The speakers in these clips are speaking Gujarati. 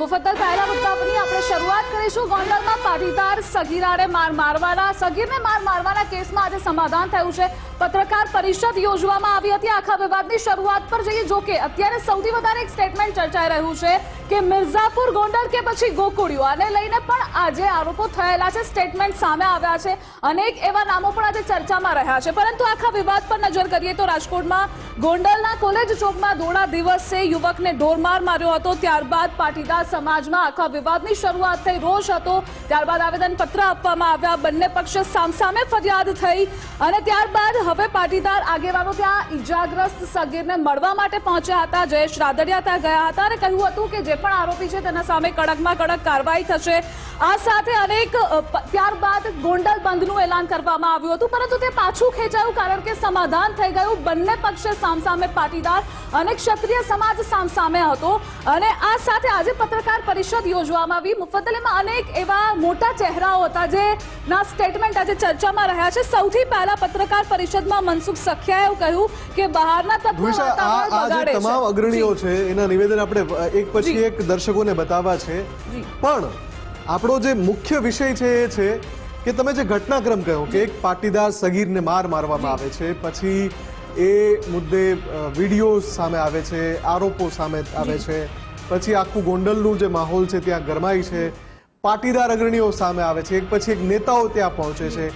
મુફદ્દલ પહેલા મુદ્દા પરની આપણે શરૂઆત કરીશું. ગોંડલમાં પાટીદાર સગીરાને માર મારવાના, સગીરને માર મારવાના કેસમાં આજે સમાધાન થયું છે. પત્રકાર પરિષદ યોજવામાં આવી હતી. આખા વિવાદની શરૂઆત પર જઈએ. જો કે અત્યારે સૌથી વધારે એક સ્ટેટમેન્ટ ચર્ચાઈ રહ્યું છે કે મિર્ઝાપુર ગોંડલ કે પછી ગોકુળિયો. આને લઈને પણ આજે આરોપો થયેલા છે સ્ટેટમેન્ટ સામે આવ્યા છે. અનેક એવા નામો પણ આજે ચર્ચામાં રહ્યા છે. પરંતુ આખા વિવાદ પર નજર કરીએ તો રાજકોટમાં ગોંડલના કોલેજ ચોકમાં દોડા દિવસે યુવકને ઢોરમાર માર્યો હતો. ત્યારબાદ પાટીદાર સમાજમાં આખા વિવાદની શરૂઆત થઈ, રોષ હતો. ત્યારબાદ આવેદન પત્ર આપવામાં આવ્યા. બંને પક્ષે સામસામે ફરિયાદ થઈ અને ત્યારબાદ હવે પાટીદાર આગેવાનો ત્યાં ઈજાગ્રસ્ત સગીરને મળવા માટે પહોંચ્યા હતા. જયેશ રાદડિયા ત્યાં ગયા હતા અને કહ્યું હતું કે જે પણ આરોપી છે તેના સામે કડકમાં કડક કાર્યવાહી થશે. આ સાથે અનેક ત્યારબાદ ગોંડલ બંધનું એલાન કરવામાં આવ્યું હતું. પરંતુ તે પાછું ખેંચાયું કારણ કે સમાધાન થઈ ગયું. બંને પક્ષે સામસામે પાટીદાર અને ક્ષત્રિય સમાજ સામસામે હતો. અને આ સાથે આજે પત્રકાર પરિષદ યોજવામાં આવી. મુફદ્દલીમાં અનેક એવા મોટા ચહેરાઓ હતા જેના સ્ટેટમેન્ટ આજે ચર્ચામાં રહ્યા છે. સૌથી પહેલા પત્રકાર પરિષદમાં મનસુખ સખ્યાએ કહ્યું કે બહારના તત્વો વાતાવરણ બગાડે છે. તમામ અગ્રણીઓ છે એના નિવેદન આપણે એક પછી એક દર્શકોને બતાવવા છે. પણ આપણો જે મુખ્ય વિષય છે એ છે કે તમે જે ઘટનાક્રમ કહ્યો કે એક પાટીદાર સગીરને માર મારવામાં આવે છે પછી એ મુદ્દે વીડિયો સામે આવે છે આરોપો સામે આવે છે પછી આખું ગોંડલનું જે માહોલ છે ત્યાં ગરમાય છે. પાટીદાર અગ્રણીઓ સામે આવે છે એક પછી એક નેતાઓ ત્યાં પહોંચે છે.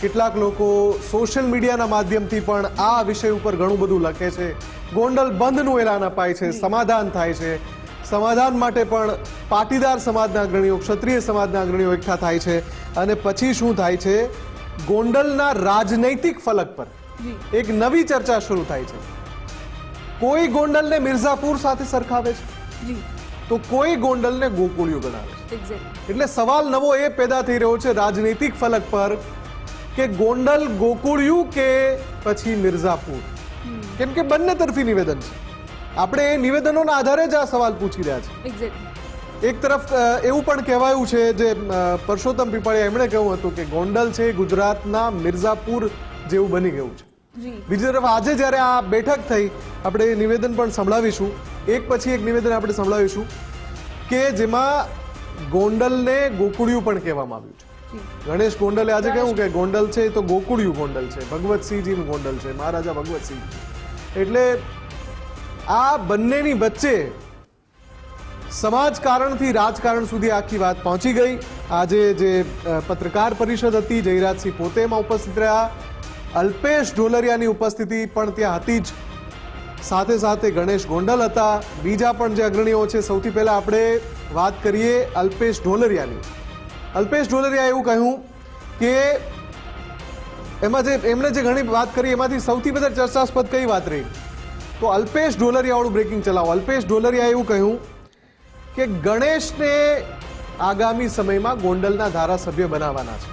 કેટલાક લોકો સોશિયલ મીડિયાના માધ્યમથી પણ આ વિષય ઉપર ઘણું બધું લખે છે. ગોંડલ બંધનું એલાન અપાય છે સમાધાન થાય છે. સમાધાન માટે પણ પાટીદાર સમાજના અગ્રણીઓ ક્ષત્રિય સમાજના અગ્રણીઓ એકઠા થાય છે. અને પછી શું થાય છે? ગોંડલના રાજનૈતિક ફલક પર એક નવી ચર્ચા શરૂ થાય છે. કોઈ ગોંડલને મિર્ઝાપુર સાથે સરખાવે છે? તો કોઈ ગોંડલને ગોકુળિયું ગણાવે છે. એટલે સવાલ નવો એ પેદા થઈ રહ્યો છે રાજનૈતિક ફલક પર કે ગોંડલ ગોકુળિયું કે પછી મિર્ઝાપુર? કેમ કે બંને તરફી નિવેદન છે. આપણે એ નિવેદનોના આધારે જ આ સવાલ પૂછી રહ્યા છે. એક તરફ એવું પણ કહેવાયું છે જે પરસોત્તમ પીપળિયા એમણે કહ્યું હતું કે ગોંડલ છે ગુજરાતના મિર્ઝાપુર જેવું બની ગયું છે. બીજી તરફ આજે જ્યારે આ બેઠક થઈ આપણે નિવેદન પણ સંભળાવીશું. એક પછી એક નિવેદન આપણે સંભળાવીશું કે જેમાં ગોંડલને ગોકુળિયું પણ કહેવામાં આવ્યું છે. ગણેશ ગોંડલે આજે કહ્યું કે ગોંડલ છે એ તો ગોકુળિયું ગોંડલ છે, ભગવતસિંહજીનું ગોંડલ છે, મહારાજા ભગવતસિંહ. એટલે આ બંનેની વચ્ચે સમાજ કારણથી રાજકારણ સુધી આખી વાત પહોંચી ગઈ. આજે જે પત્રકાર પરિષદ હતી, જયરાજસિંહ પોતે એમાં ઉપસ્થિત રહ્યા. અલ્પેશ ઢોલરિયાની ઉપસ્થિતિ પણ ત્યાં હતી જ. સાથે સાથે ગણેશ ગોંડલ હતા. બીજા પણ જે અગ્રણીઓ છે, સૌથી પહેલાં આપણે વાત કરીએ અલ્પેશ ઢોલરિયાની. અલ્પેશ ઢોલરિયાએ એવું કહ્યું કે એમાં જે એમણે જે ઘણી વાત કરી એમાંથી સૌથી વધારે ચર્ચાસ્પદ કઈ વાત રહી તો અલ્પેશ ઢોલરિયાવાળું બ્રેકિંગ ચલાવો અલ્પેશ ઢોલરિયાએ એવું કહ્યું કે ગણેશને આગામી સમયમાં ગોંડલના ધારાસભ્ય બનાવવાના છે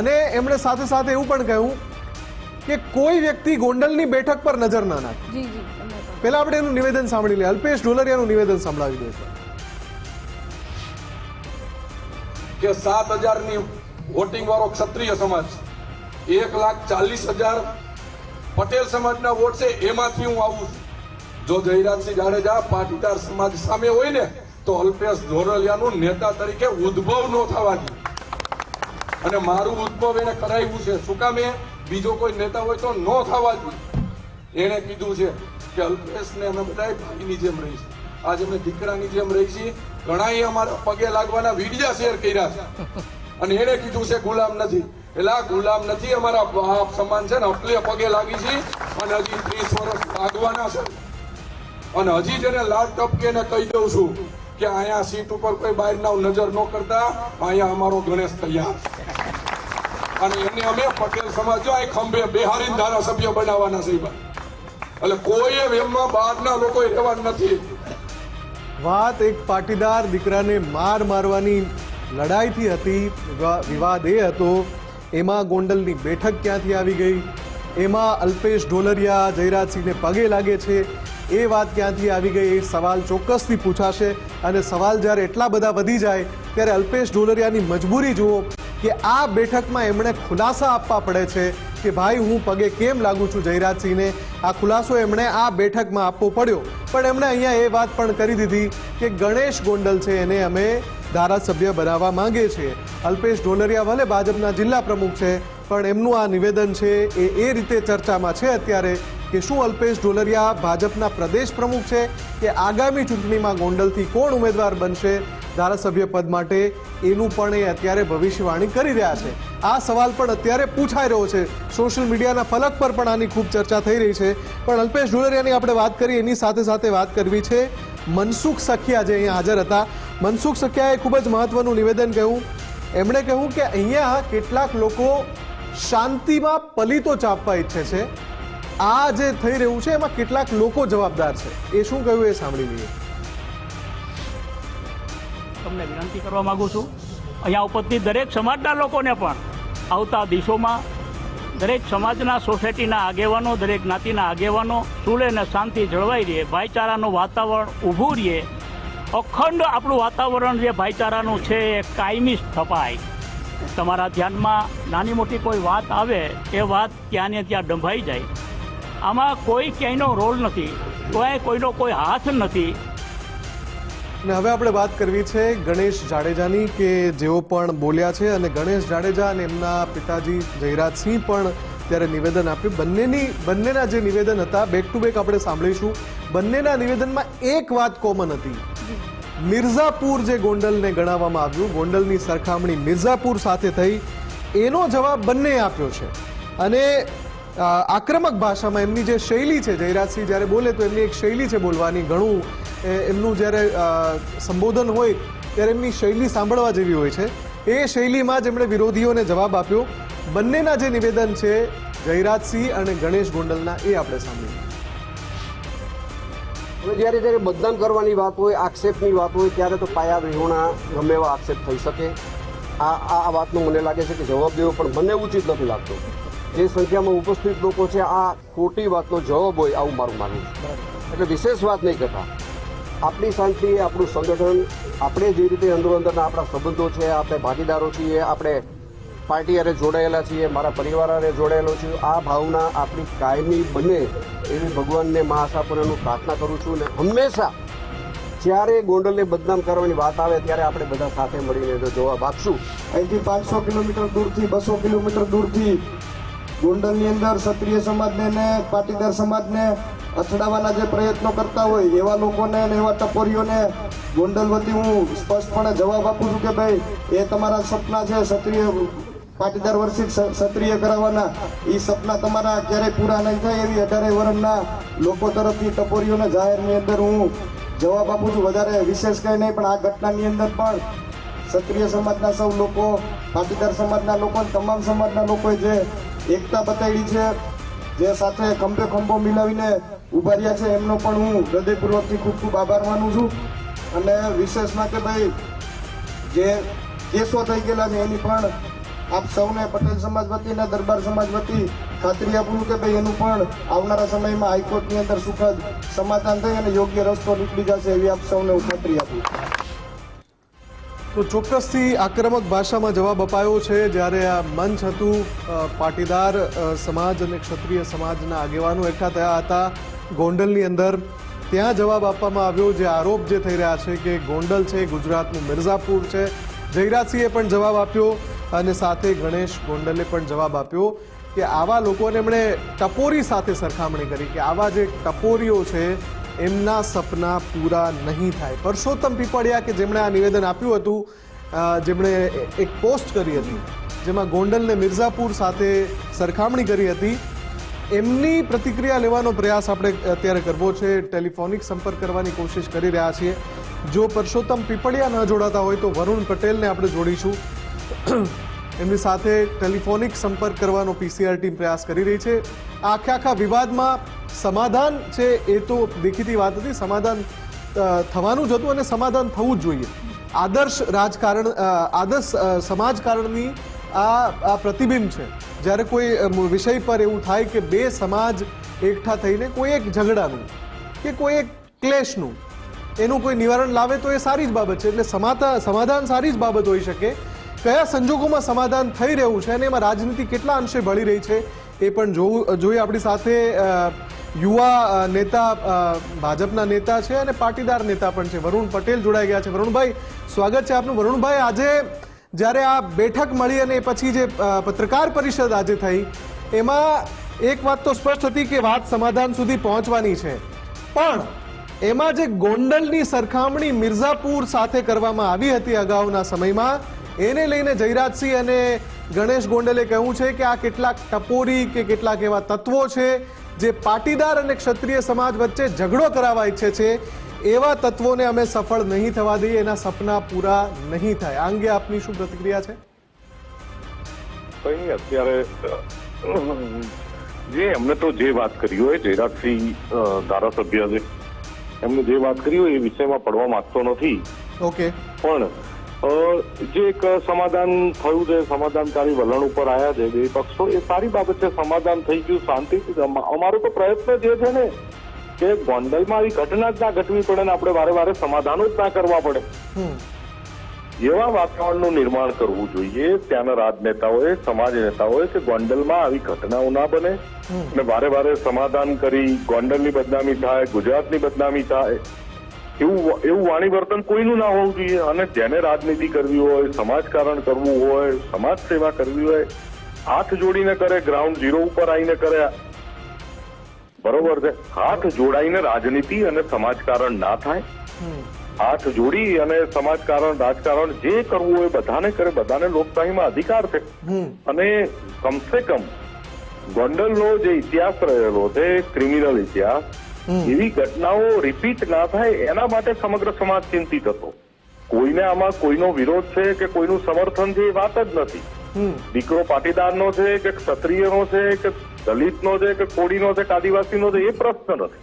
અને એમણે સાથે સાથે એવું પણ કહ્યું કે કોઈ વ્યક્તિ ગોંડલની બેઠક પર નજર ના નાખે. પહેલા આપણે એનું નિવેદન સાંભળી લઈએ અલ્પેશ ઢોલરિયાનું નિવેદન સંભળાવી દઈએ એકવાર. કે સાત હજારની વોટિંગ વાળો ક્ષત્રિય સમાજ. એક લાખ ચાલીસ હજાર પટેલ સમાજના વોટ છે, એમાંથી હું આવું જો જયરાજસિંહ જાડેજા પાટીદાર સમાજ સામે હોય ને, તો અલ્પેશ ધોરલિયાનું નેતા તરીકે ઉદ્ભવ ન થવા દે અને મારું ઉદ્ભવ એને કરાવ્યું છે. શું કામ એ? બીજો કોઈ નેતા હોય તો ન થવા જોઈએ એણે કીધું છે કે અલ્પેશને અમે બધા ભાઈની જેમ રહીશું. આજ અમે દીકરાની જેમ રહી છીએ. ઘણાએ અમારા પગે લાગવાના વિડિયા શેર કર્યા છે. અને એણે કીધું છે, ગુલામ નથી. એટલે ગુલામ નથી, અમારા બાપ સમાન છે ને, એટલે પગે લાગી છે અને હજી ત્રીસ વર્ષ લાગવાના છે. અને હજી જેને લાલ ટપકે કહી દઉં છું કે અહીંયા સીટ ઉપર કોઈ બહાર ના નજર ન કરતા, અહીંયા અમારો ગણેશ તૈયાર અને એને અમે પટેલ સમાજ, જો આ ખંભે બિહારી ધારાસભ્ય બનાવવાના છે એટલે કોઈ એમમાં બહારના લોકો રહેવા નથી. વાત એક પાટીદાર દીકરાને માર મારવાની લડાઈથી હતી વિવાદ એ હતો, એમાં ગોંડલની બેઠક ક્યાંથી આવી ગઈ, એમાં અલ્પેશ ઢોલરિયા જયરાજસિંહને પગે લાગે છે, એ વાત ક્યાંથી આવી ગઈ એ સવાલ ચોક્કસથી પૂછાશે અને સવાલ જ્યારે એટલા બધા વધી જાય ત્યારે અલ્પેશ ઢોલરિયાની મજબૂરી જુઓ કે આ બેઠકમાં એમણે ખુલાસા આપવા પડે છે કે ભાઈ, હું પગે કેમ લાગુ છું જયરાજસિંહને? આ ખુલાસો એમણે આ બેઠકમાં આપવો પડ્યો. પણ એમણે અહીંયા એ વાત પણ કરી દીધી કે ગણેશ ગોંડલ છે એને અમે ધારાસભ્ય બનાવવા માંગે છીએ. અલ્પેશ ઢોલરિયા ભલે ભાજપના જિલ્લા પ્રમુખ છે, પણ એમનું આ નિવેદન છે એ એ રીતે ચર્ચામાં છે અત્યારે કે શું અલ્પેશ ઢોલરિયા ભાજપના પ્રદેશ પ્રમુખ છે કે આગામી ચૂંટણીમાં ગોંડલથી કોણ ઉમેદવાર બનશે? ધારાસભ્ય પદ માટે એનું પણ એ અત્યારે ભવિષ્યવાણી કરી રહ્યા છે. આ સવાલ પણ અત્યારે પૂછાઈ રહ્યો છે. સોશિયલ મીડિયાના ફલક પર પણ આની ખૂબ ચર્ચા થઈ રહી છે. પણ અલ્પેશ ઢોલરિયાની આપણે વાત કરી એની સાથે સાથે વાત કરવી છે મનસુખ સખિયા જે અહીંયા હાજર હતા. મનસુખ સખિયાએ ખૂબ જ મહત્વનું નિવેદન કહ્યું. એમણે કહ્યું કે અહીંયા કેટલાક લોકો શાંતિમાં પલિતો ચાપવા ઈચ્છે છે. આ જે થઈ રહ્યું છે, એમાં કેટલાક લોકો જવાબદાર છે. એ શું કહ્યું એ સાંભળી લઈએ. તમને વિનંતી કરવા માગું છું. અહીંયા ઉપસ્થિત દરેક સમાજના લોકોને પણ આવતા દિવસોમાં દરેક સમાજના સોસાયટીના આગેવાનો, દરેક જ્ઞાતિના આગેવાનો ચૂલે અને શાંતિ જળવાઈ રહે, ભાઈચારાનું વાતાવરણ ઊભું રહે. અખંડ આપણું વાતાવરણ જે ભાઈચારાનું છે એ કાયમી સ્થપાય. તમારા ધ્યાનમાં નાની મોટી કોઈ વાત આવે, એ વાત ત્યાં ત્યાં ડંભાઈ જાય. આમાં કોઈ ક્યાંયનો રોલ નથી કોઈ કોઈનો કોઈ હાથ નથી. અને હવે આપણે વાત કરવી છે ગણેશ જાડેજાની કે જેઓ પણ બોલ્યા છે અને ગણેશ જાડેજા અને એમના પિતાજી જયરાજસિંહ પણ ત્યારે નિવેદન આપ્યું. બંનેની બંનેના જે નિવેદન હતા બેક ટુ બેક આપણે સાંભળીશું. બંનેના નિવેદનમાં એક વાત કોમન હતી. મિર્ઝાપુર જે ગોંડલને ગણાવવામાં આવ્યું, ગોંડલની સરખામણી મિર્ઝાપુર સાથે થઈ. એનો જવાબ બંને આપ્યો છે. અને આક્રમક ભાષામાં એમની જે શૈલી છે, જયરાજસિંહ જ્યારે બોલે તો એમની એક શૈલી છે બોલવાની, ઘણું એમનું જ્યારે સંબોધન હોય, ત્યારે એમની શૈલી સાંભળવા જેવી હોય છે. એ શૈલીમાં જ એમણે વિરોધીઓને જવાબ આપ્યો. બંનેના જે નિવેદન છે, જયરાજસિંહ અને ગણેશ ગોંડલના, એ આપણે સાંભળ્યું. હવે જ્યારે જ્યારે મતદાન કરવાની વાત હોય, આક્ષેપની વાત હોય, ત્યારે તો પાયા વિહોણા ગમે એવા આક્ષેપ થઈ શકે. આ આ વાતનો મને લાગે છે કે જવાબ દેવો, પણ મને ઉચિત નથી લાગતો. જે સંખ્યામાં ઉપસ્થિત લોકો છે, આ ખોટી વાતનો જવાબ હોય, આવું મારું માનવું છે. એટલે વિશેષ વાત નહીં કરતા. આપણી શાંતિ આપણું સંગઠન, આપણે જે રીતે અંદરો અંદરના આપણા સંબંધો છે, આપણે ભાગીદારો છીએ, આપણે પાર્ટી હારે જોડાયેલા છીએ, મારા પરિવાર હારે જોડાયેલો છું, આ ભાવના આપણી કાયમી બને એવી ભગવાનને મહાસાપુરાનું પ્રાર્થના કરું છું અને હંમેશા જ્યારે ગોંડલને બદનામ કરવાની વાત આવે ત્યારે આપણે બધા સાથે મળીને જો જવાબ આપશું. અહીંથી પાંચસો કિલોમીટર દૂરથી, બસો કિલોમીટર દૂરથી ગોંડલની અંદર ક્ષત્રિય સમાજને પાટીદાર સમાજને અથડાવવાના જે પ્રયત્નો કરતા હોય, એવા લોકોને ને એવા ટપોરીઓને ગોંડલ વતી હું સ્પષ્ટપણે જવાબ આપું છું કે ભાઈ, એ તમારા સપના છે, ક્ષત્રિય પાટીદાર વર્ષિત ક્ષત્રિય કરાવવાના. એ સપના તમારા ક્યારેય પૂરા નહીં થાય એવી અઢારે વર્ષના લોકો તરફથી ટપોરીઓને જાહેરની અંદર હું જવાબ આપું છું. વધારે વિશેષ કંઈ નહીં, પણ આ ઘટનાની અંદર પણ ક્ષત્રિય સમાજના સૌ લોકો, પાટીદાર સમાજના લોકો તમામ સમાજના લોકોએ જે એકતા બતાવી છે જે સાથે ખંભે ખંભો મિલાવીને ઊભા રહ્યા છે, એમનો પણ હું હૃદયપૂર્વકથી ખૂબ ખૂબ આભાર માનું છું. અને વિશેષમાં કે ભાઈ, જે કેસો થઈ ગયેલા છે, એની પણ આપ સૌને પટેલ સમાજ વતી અને દરબાર સમાજ વતી ખાતરી આપું કે ભાઈ, એનું પણ આવનારા સમયમાં હાઈકોર્ટની અંદર સુખદ સમાધાન થઈ અને યોગ્ય રસ્તો નીકળી જશે એવી આપ સૌને હું ખાતરી આપું તો ચોક્કસથી આક્રમક ભાષામાં જવાબ અપાયો છે. જ્યારે આ મંચ હતું પાટીદાર સમાજ અને ક્ષત્રિય સમાજના આગેવાનો એકઠા થયા હતા ગોંડલની અંદર. ત્યાં જવાબ આપવામાં આવ્યો જે આરોપ જે થઈ રહ્યા છે કે ગોંડલ છે, ગુજરાતનું મિર્ઝાપુર છે. જયરાજસિંહે પણ જવાબ આપ્યો અને સાથે ગણેશ ગોંડલે પણ જવાબ આપ્યો કે આવા લોકોને એમણે ટપોરી સાથે સરખામણી કરી કે આવા જે ટપોરીઓ છે એમના સપના પૂરા નહીં થાય. પરસોત્તમ પીપળિયા કે જેમણે આ નિવેદન આપ્યું હતું જેમણે એક પોસ્ટ કરી હતી, જેમાં ગોંડલને મિર્ઝાપુર સાથે સરખામણી કરી હતી. એમની પ્રતિક્રિયા લેવાનો પ્રયાસ આપણે અત્યારે કરવો છે, ટેલિફોનિક સંપર્ક કરવાની કોશિશ કરી રહ્યા છીએ. જો પરસોત્તમ પીપળિયા ન જોડાતા હોય તો વરુણ પટેલને આપણે જોડીશું. એમની સાથે ટેલિફોનિક સંપર્ક કરવાનો પીસીઆર ટીમ પ્રયાસ કરી રહી છે. આખે આખા વિવાદમાં સમાધાન છે એ તો દેખીતી વાત હતી. સમાધાન થવાનું જ હતું અને સમાધાન થવું જ જોઈએ. આદર્શ રાજકારણ આદર્શ સમાજકારણની આ આ પ્રતિબિંબ છે. જ્યારે કોઈ વિષય પર એવું થાય કે બે સમાજ એકઠા થઈને કોઈ એક ઝઘડાનું કે કોઈ એક ક્લેશનું એનું કોઈ નિવારણ લાવે તો એ સારી જ બાબત છે. એટલે સમાતા, સમાધાન સારી જ બાબત હોઈ શકે. કયા સંજોગોમાં સમાધાન થઈ રહ્યું છે અને એમાં રાજનીતિ કેટલા અંશે ભળી રહી છે એ પણ જોવું જોઈએ. આપણી સાથે યુવા નેતા ભાજપના નેતા છે અને પાટીદાર નેતા પણ છે. વરુણ પટેલ જોડાઈ ગયા છે. વરુણભાઈ, સ્વાગત છે આપનું. વરુણભાઈ, આજે જ્યારે આ બેઠક મળી અને પછી જે પત્રકાર પરિષદ આજે થઈ, એમાં એક વાત તો સ્પષ્ટ હતી કે વાત સમાધાન સુધી પહોંચવાની છે. પણ એમાં જે ગોંડલની સરખામણી મિર્ઝાપુર સાથે કરવામાં આવી હતી અગાઉના સમયમાં, એને લઈને જયરાજસિંહ અને ગણેશ ગોંડલે કહ્યું છે કે આ કેટલાક ટપોરી કે કેટલાક એવા તત્વો છે જે પાટીદાર અને ક્ષત્રિય સમાજ વચ્ચે ઝઘડો કરાવવા ઈચ્છે છે એવા તત્વોને અમે સફળ નહીં થવા દઈએ એના સપના પૂરા નહીં થાય. આ અંગે આપની શું પ્રતિક્રિયા છે? કંઈ અત્યારે જે એમને તો જે વાત કરી હોય જયરાજસિંહ ધારાસભ્ય છે એમને જે વાત કરી હોય એ વિષયમાં પડવા માંગતો નથી. ઓકે. પણ જે એક સમાધાન થયું છે સમાધાનકારી વલણ ઉપર આવ્યા છે બે પક્ષો એ સારી બાબત છે સમાધાન થઈ ગયું શાંતિથી અમારો તો પ્રયત્ન જે છે ને કે ગોંડલમાં આવી ઘટના જ ના ઘટવી પડે ને આપણે વારે વારે સમાધાનો જ ના કરવા પડે. એવા વાતાવરણનું નિર્માણ કરવું જોઈએ. ત્યાંના રાજનેતાઓએ સમાજ નેતાઓએ કે ગોંડલમાં આવી ઘટનાઓ ના બને. અને વારે વારે સમાધાન કરી ગોંડલની બદનામી થાય ગુજરાતની બદનામી થાય. એવું એવું વાણી વર્તન કોઈનું ના હોવું જોઈએ. અને જેને રાજનીતિ કરવી હોય સમાજકારણ કરવું હોય સમાજ સેવા કરવી હોય હાથ જોડીને કરે ગ્રાઉન્ડ ઝીરો ઉપર આવીને કરે. બરોબર છે? હાથ જોડાઈને રાજનીતિ અને સમાજકારણ ના થાય. હાથ જોડી અને સમાજકારણ રાજકારણ જે કરવું હોય બધાને કરે. બધાને લોકશાહીમાં અધિકાર છે. અને કમસે કમ ગોંડલનો જે ઇતિહાસ રહેલો છે ક્રિમિનલ ઇતિહાસ એવી ઘટનાઓ રિપીટ ના થાય એના માટે સમગ્ર સમાજ ચિંતિત હતો. કોઈને આમાં કોઈનો વિરોધ છે કે કોઈનું સમર્થન છે એ વાત જ નથી. દીકરો પાટીદારનો છે કે ક્ષત્રિયનો છે કે દલિતનો છે કે કોળીનો છે કે આદિવાસીનો છે એ પ્રશ્ન નથી.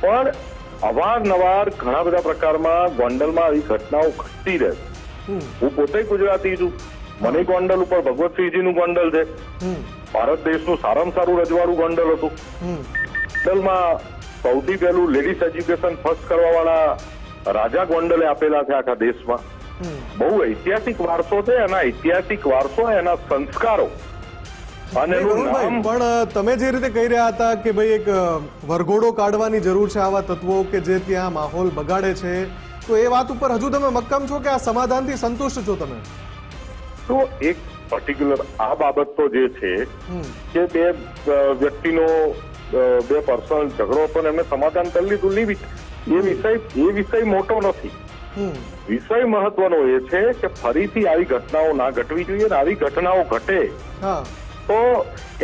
પણ અવારનવાર ઘણા બધા પ્રકારમાં ગોંડલમાં આવી ઘટનાઓ ઘટતી રહે. હું પોતે ગુજરાતી છું. મને ગોંડલ ઉપર ભગવતસિંહજીનું ગોંડલ છે. ભારત દેશનું સારામાં સારું રજવાડું ગોંડલ હતું. ગોંડલમાં સૌથી પહેલું લેડીઝ એજ્યુકેશન ફર્સ્ટ કરવા વાળા રાજા ગોંડલે આપેલા છે આખા દેશમાં. બહુ ઐતિહાસિક વારસો છે એના ઐતિહાસિક વારસો એના સંસ્કારો. પણ તમે જે રીતે કહી રહ્યા હતા કે ભાઈ એક વરઘોડો કાઢવાની જરૂર છે આવા તત્વો કે જે ત્યાં માહોલ બગાડે છે તો એ વાત ઉપર હજુ તમે મક્કમ છો કે આ સમાધાનથી સંતુષ્ટ છો તમે? તો એક પર્ટિક્યુલર આ બાબત તો જે છે કે બે વ્યક્તિનો બે પર્સનલ ઝઘડો પણ એમને સમાધાન કરી લીધું લીવી એ વિષય એ વિષય મોટો નથી. વિષય મહત્વનો એ છે કે ફરીથી આવી ઘટનાઓ ના ઘટવી જોઈએ ને આવી ઘટનાઓ ઘટે તો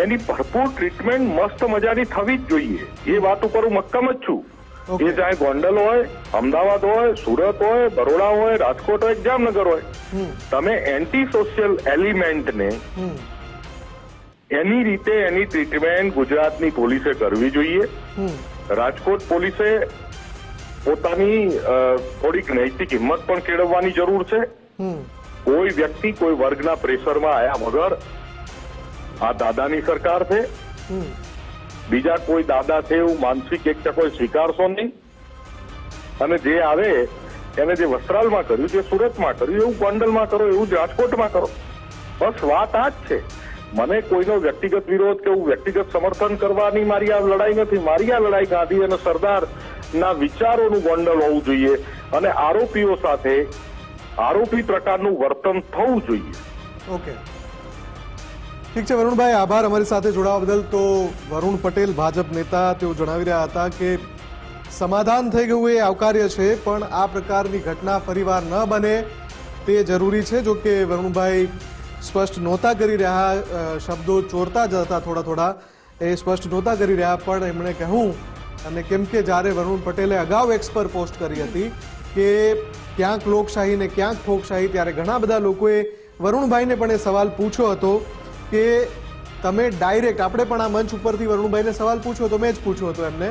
એની ભરપૂર ટ્રીટમેન્ટ મસ્ત મજાની થવી જ જોઈએ. એ વાત ઉપર હું મક્કમ જ છું. એ ચાહે ગોંડલ હોય અમદાવાદ હોય સુરત હોય બરોડા હોય રાજકોટ હોય જામનગર હોય. તમે એન્ટી સોશિયલ એલિમેન્ટને એની રીતે એની ટ્રીટમેન્ટ ગુજરાતની પોલીસે કરવી જોઈએ. રાજકોટ પોલીસે પોતાની થોડીક નૈતિક હિંમત પણ કેળવવાની જરૂર છે. કોઈ વ્યક્તિ કોઈ વર્ગના પ્રેશરમાં આવ્યા વગર આ દાદાની સરકાર છે. બીજા કોઈ દાદા છે એવું માનસિક એક કોઈ સ્વીકારશો નહીં. અને જે આવે એને જે વસ્ત્રાલમાં કર્યું જે સુરતમાં કર્યું એવું ગોંડલમાં કરો એવું જ રાજકોટમાં કરો. બસ વાત આ જ છે. મને કોઈનો વ્યક્તિગત વિરોધ કે હું વ્યક્તિગત સમર્થન કરવાની મારી આ લડાઈ નથી, મારી આ લડાઈ ગાંધી અને સરદાર ના વિચારોનું ગોંડલ હોવું જોઈએ અને આરોપીઓ સાથે આરોપી પ્રકારનું વર્તન થવું જોઈએ. ઓકે. ઠીક છે, વરુણભાઈ, આભાર અમારી સાથે જોડાવા બદલ. તો વરુણ પટેલ, ભાજપ નેતા, તેઓ જણાવી રહ્યા હતા કે સમાધાન થઈ ગયું એ આવકાર્ય છે, પણ આ પ્રકારની ઘટના ફરીવાર ન બને તે જરૂરી છે, જો કે વરુણભાઈ સ્પષ્ટ નહોતા કરી રહ્યા શબ્દો ચોરતા જ હતા થોડા થોડા. એ સ્પષ્ટ નહોતા કરી રહ્યા, પણ એમણે કહ્યું અને કેમ કે જ્યારે વરુણ પટેલે અગાઉ એક્સ પર પોસ્ટ કરી હતી કે ક્યાંક લોકશાહી ને ક્યાંક ફોકશાહી, ત્યારે ઘણા બધા લોકોએ વરુણભાઈને પણ એ સવાલ પૂછ્યો હતો કે તમે ડાયરેક્ટ, આપણે પણ આ મંચ ઉપરથી વરુણભાઈને સવાલ પૂછ્યો તો મેં જ પૂછ્યો હતો એમને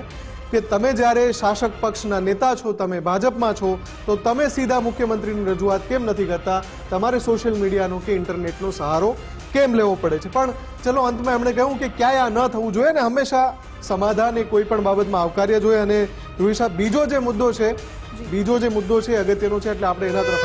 કે તમે જ્યારે શાસક પક્ષના નેતા છો તમે ભાજપમાં છો તો તમે સીધા મુખ્યમંત્રીની રજૂઆત કેમ નથી કરતા? તમારે સોશિયલ મીડિયાનો કે ઇન્ટરનેટનો સહારો કેમ લેવો પડે છે? પણ ચલો અંતમાં એમણે કહ્યું કે ક્યાંય આ ન થવું જોઈએ ને હંમેશા સમાધાન એ કોઈ પણ બાબતમાં આવકાર્ય જોઈએ. અને ધ્રુવી બીજો જે મુદ્દો છે બીજો જે મુદ્દો છે અગત્યનો છે એટલે આપણે એના તરફ